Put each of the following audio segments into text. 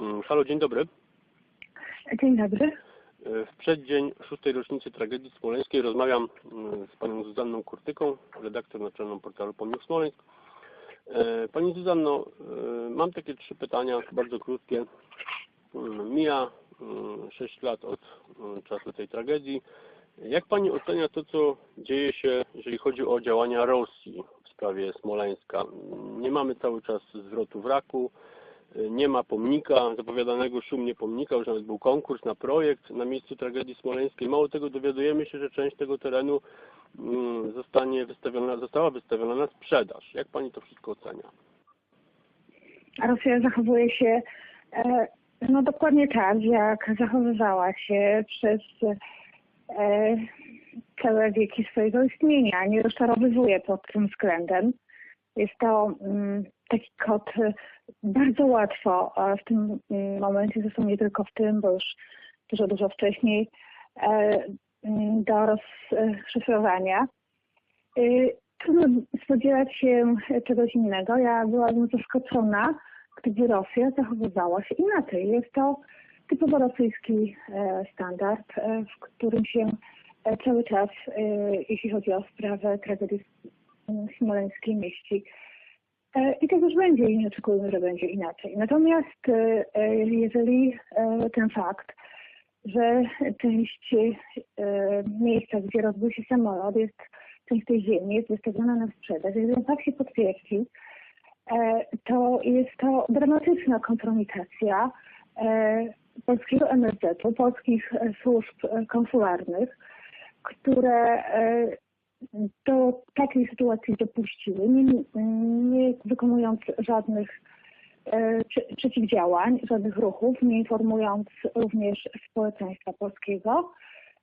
Mm, Halo, dzień dobry. Dzień dobry. E, W przeddzień szóstej rocznicy tragedii smoleńskiej rozmawiam mm, z panią Zuzanną Kurtyką, redaktor naczelną portalu Pomnik Smoleńsk. E, Pani Zuzanno, e, mam takie trzy pytania, bardzo krótkie. Mm, Mija 6 lat od czasu tej tragedii. Jak Pani ocenia to, co dzieje się, jeżeli chodzi o działania Rosji w sprawie Smoleńska? Nie mamy cały czas zwrotu wraku, nie ma pomnika, zapowiadanego szumnie pomnika, już nawet był konkurs na projekt na miejscu tragedii smoleńskiej. Mało tego, dowiadujemy się, że część tego terenu mm, zostanie wystawiona, została wystawiona na sprzedaż. Jak Pani to wszystko ocenia? Rosja zachowuje się e, no dokładnie tak, jak zachowywała się przez e, całe wieki swojego istnienia. Nie rozczarowywuje pod tym względem. Jest to mm, taki kod e, bardzo łatwo w tym mm, momencie, zresztą nie tylko w tym, bo już dużo, dużo wcześniej, e, mm, do rozszyfrowania. Y, Trudno spodziewać się czegoś innego. Ja byłabym zaskoczona, gdyby Rosja zachowywała się inaczej. Jest to typowo rosyjski e, standard, e, w którym się cały czas, jeśli chodzi o sprawę tragedii smoleńskiej, mieści. E, I tak już będzie i nie oczekujemy, że będzie inaczej. Natomiast e, e, jeżeli ten fakt, że część miejsca, gdzie rozbił się samolot, jest część tej ziemi, jest wystawiona na sprzedaż, jeżeli on tak się potwierdzi, to jest to dramatyczna kompromitacja polskiego MSZ-u, polskich służb konsularnych, które do takiej sytuacji dopuściły, nie, nie wykonując żadnych e, prze- przeciwdziałań, żadnych ruchów, nie informując również społeczeństwa polskiego,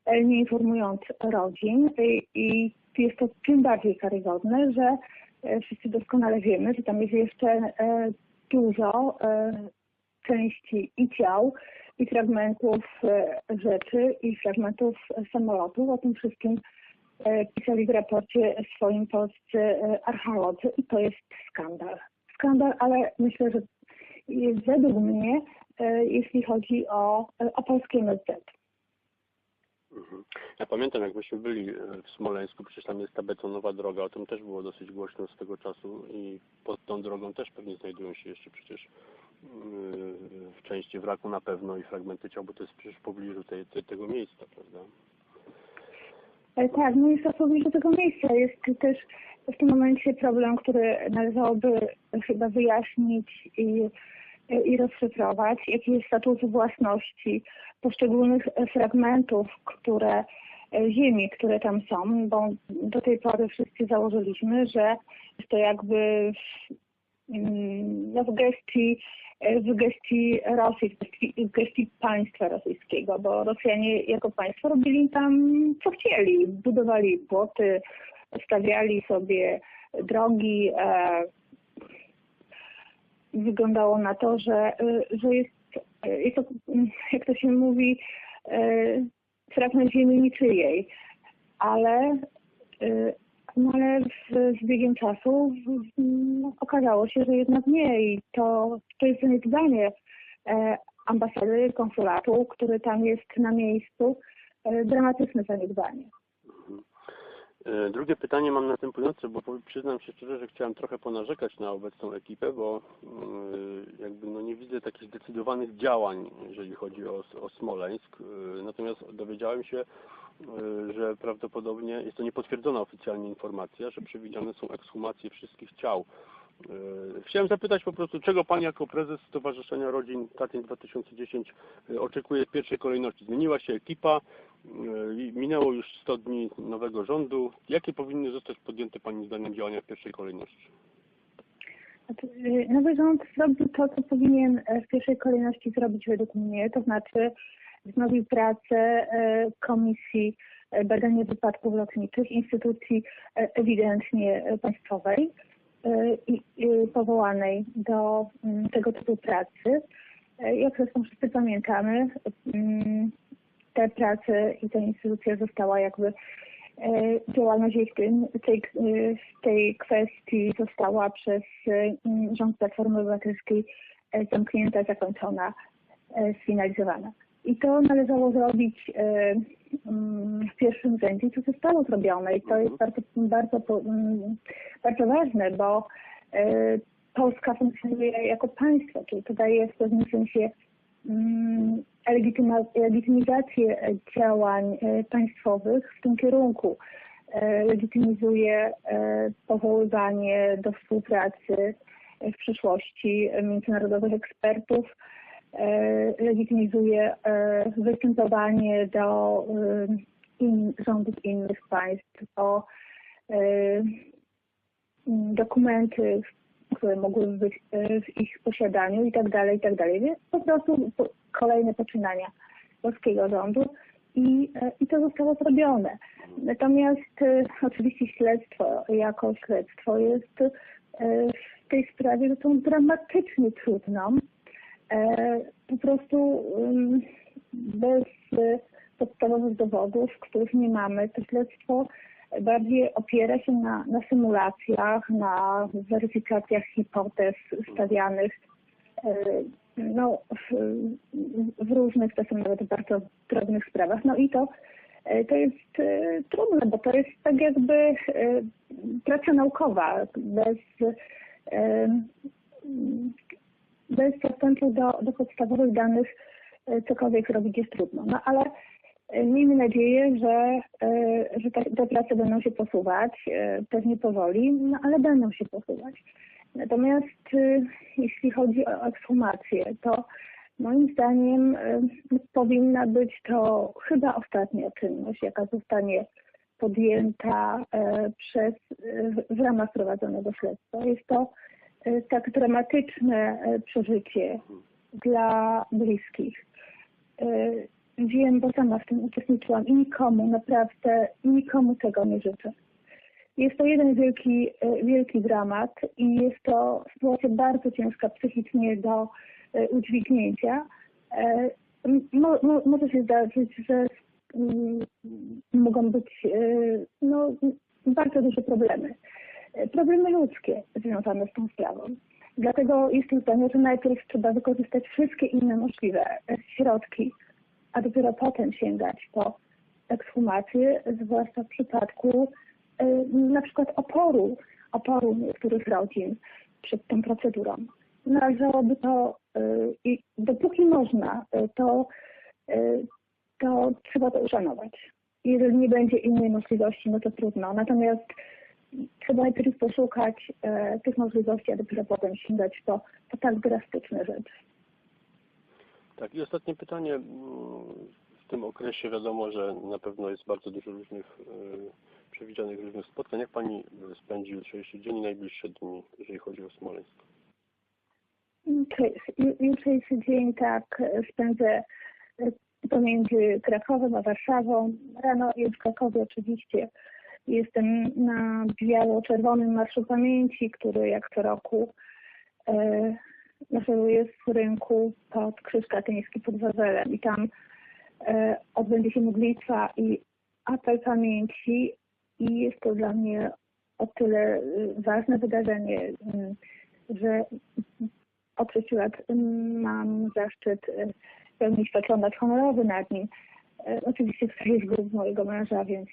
e, nie informując rodzin i, jest to tym bardziej karygodne, że e, wszyscy doskonale wiemy, że tam jest jeszcze dużo części i ciał, i fragmentów rzeczy, i fragmentów samolotów. O tym wszystkim pisali w raporcie swoim polscy e, archeolodzy i to jest skandal. Skandal, ale myślę, że według mnie, e, jeśli chodzi o, e, o polskie MSZ. Mhm. Ja pamiętam, jak myśmy byli e, w Smoleńsku, przecież tam jest ta betonowa droga, o tym też było dosyć głośno swego czasu i pod tą drogą też pewnie znajdują się jeszcze przecież mm, w części wraku na pewno i fragmenty ciał, bo to jest przecież w pobliżu tej, tej, tego miejsca, prawda? E, Tak, no jest w pobliżu tego miejsca. Jest też w tym momencie problem, który należałoby chyba wyjaśnić i, i rozszyfrować, jaki jest status własności poszczególnych fragmentów, które ziemi, które tam są, bo do tej pory wszyscy założyliśmy, że jest to jakby w, mm, no w gestii w gestii Rosji, w gestii, państwa rosyjskiego, bo Rosjanie jako państwo robili tam co chcieli. Budowali płoty, stawiali sobie drogi. E, wyglądało na to, że, e, że jest, e, jest to, mm, jak to się mówi, fragment ziemi niczyjej. Ale, no ale z, z biegiem czasu mm, okazało się, że jednak nie i to, to jest zaniedbanie e, ambasady, konsulatu, który tam jest na miejscu, e, dramatyczne zaniedbanie. E, Drugie pytanie mam następujące, bo przyznam się szczerze, że chciałem trochę ponarzekać na obecną ekipę, bo mm, jakby no nie widzę takich zdecydowanych działań, jeżeli chodzi o, o Smoleńsk. E, Natomiast dowiedziałem się, e, że prawdopodobnie jest to niepotwierdzona oficjalnie informacja, że przewidziane są ekshumacje wszystkich ciał. E, Chciałem zapytać po prostu, czego Pan jako prezes Stowarzyszenia Rodzin Katyń 2010 e, oczekuje w pierwszej kolejności? Zmieniła się ekipa, e, minęło już 100 dni nowego rządu. Jakie powinny zostać podjęte Pani zdaniem działania w pierwszej kolejności? Znaczy, y, Nowy rząd zrobił to, co powinien e, w pierwszej kolejności zrobić według mnie, to znaczy wznowił pracę e, Komisji e, Badania Wypadków Lotniczych, instytucji e, ewidentnie e, państwowej e, i powołanej do mm, tego typu pracy. E, Jak zresztą wszyscy pamiętamy, mm, te prace i ta instytucja została jakby e, działalność jej w, tym, tej, e, w tej kwestii została przez e, rząd Platformy Obywatelskiej zamknięta, zakończona, sfinalizowana. I to należało zrobić mm, w pierwszym rzędzie, co zostało zrobione. I to jest bardzo, bardzo, po- mm, bardzo ważne, bo Polska funkcjonuje jako państwo, czyli to daje w pewnym sensie mm, legitymizację działań e, państwowych w tym kierunku. E, Legitymizuje e, powoływanie do współpracy w przyszłości międzynarodowych ekspertów, legitymizuje występowanie do in, rządów innych państw o dokumenty, które mogłyby być w ich posiadaniu i tak dalej, i tak. Więc po prostu kolejne poczynania polskiego rządu i, e, i to zostało zrobione. Natomiast e, oczywiście śledztwo jako śledztwo jest e, w tej sprawie rzeczą dramatycznie trudną. Po prostu bez podstawowych dowodów, których nie mamy, to śledztwo bardziej opiera się na, na symulacjach, na weryfikacjach hipotez stawianych no, w, w różnych, czasem nawet bardzo drobnych sprawach. No i to, e, to jest e, trudne, bo to jest tak jakby e, praca naukowa bez, bez dostępu do, do podstawowych danych cokolwiek robić jest trudno. No ale miejmy nadzieję, że, że te, te prace będą się posuwać, pewnie powoli, no ale będą się posuwać. Natomiast e, jeśli chodzi o ekshumację, to moim zdaniem e, powinna być to chyba ostatnia czynność, jaka zostanie podjęta e, przez, w- ramach prowadzonego śledztwa. Jest to e, tak dramatyczne e, przeżycie dla bliskich. Wiem, bo sama w tym uczestniczyłam i nikomu, naprawdę nikomu tego nie życzę. Jest to jeden wielki, e, wielki dramat i jest to sytuacja bardzo ciężka psychicznie do e, udźwignięcia. E, mo, mo, może się zdarzyć, że mm, mogą być no, bardzo duże problemy. Problemy ludzkie związane z tą sprawą. Dlatego jestem zdania, że najpierw trzeba wykorzystać wszystkie inne możliwe środki, a dopiero potem sięgać po ekshumację, zwłaszcza w przypadku na przykład oporu, oporu niektórych rodzin przed tą procedurą. Należałoby to e, i dopóki można, e, to, to trzeba to uszanować. Jeżeli nie będzie innej możliwości, no to trudno. Natomiast trzeba najpierw poszukać tych możliwości, a dopiero potem sięgać po, po tak drastyczne rzeczy. Tak, i ostatnie pytanie. W tym okresie wiadomo, że na pewno jest bardzo dużo różnych przewidzianych różnych spotkań. Jak Pani spędzi jutrzejszy dzień i najbliższe dni, jeżeli chodzi o Smoleńsk? Jutrzejszy- ju- Jutrzejszy dzień tak spędzę e, pomiędzy Krakowem a Warszawą. Rano jest w Krakowie oczywiście. Jestem na biało-czerwonym Marszu Pamięci, który jak co roku e, maszeruje z rynku pod Krzyż Katyński pod Wawelem i tam e, odbędzie się modlitwa i apel pamięci i jest to dla mnie o tyle e, ważne wydarzenie, m, że od 6 lat mm, mam zaszczyt pełnić patronac honorowy nad nim. Oczywiście z grób mojego męża, więc,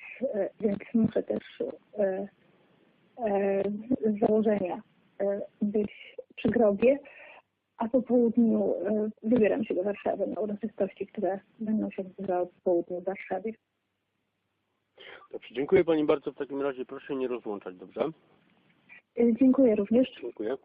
więc muszę też z założenia być przy grobie, a po południu wybieram się do Warszawy na uroczystości, które będą się odbywały po południu w Warszawie. Dobrze, dziękuję Pani bardzo. W takim razie proszę nie rozłączać, dobrze? E, Dziękuję również. Dziękuję.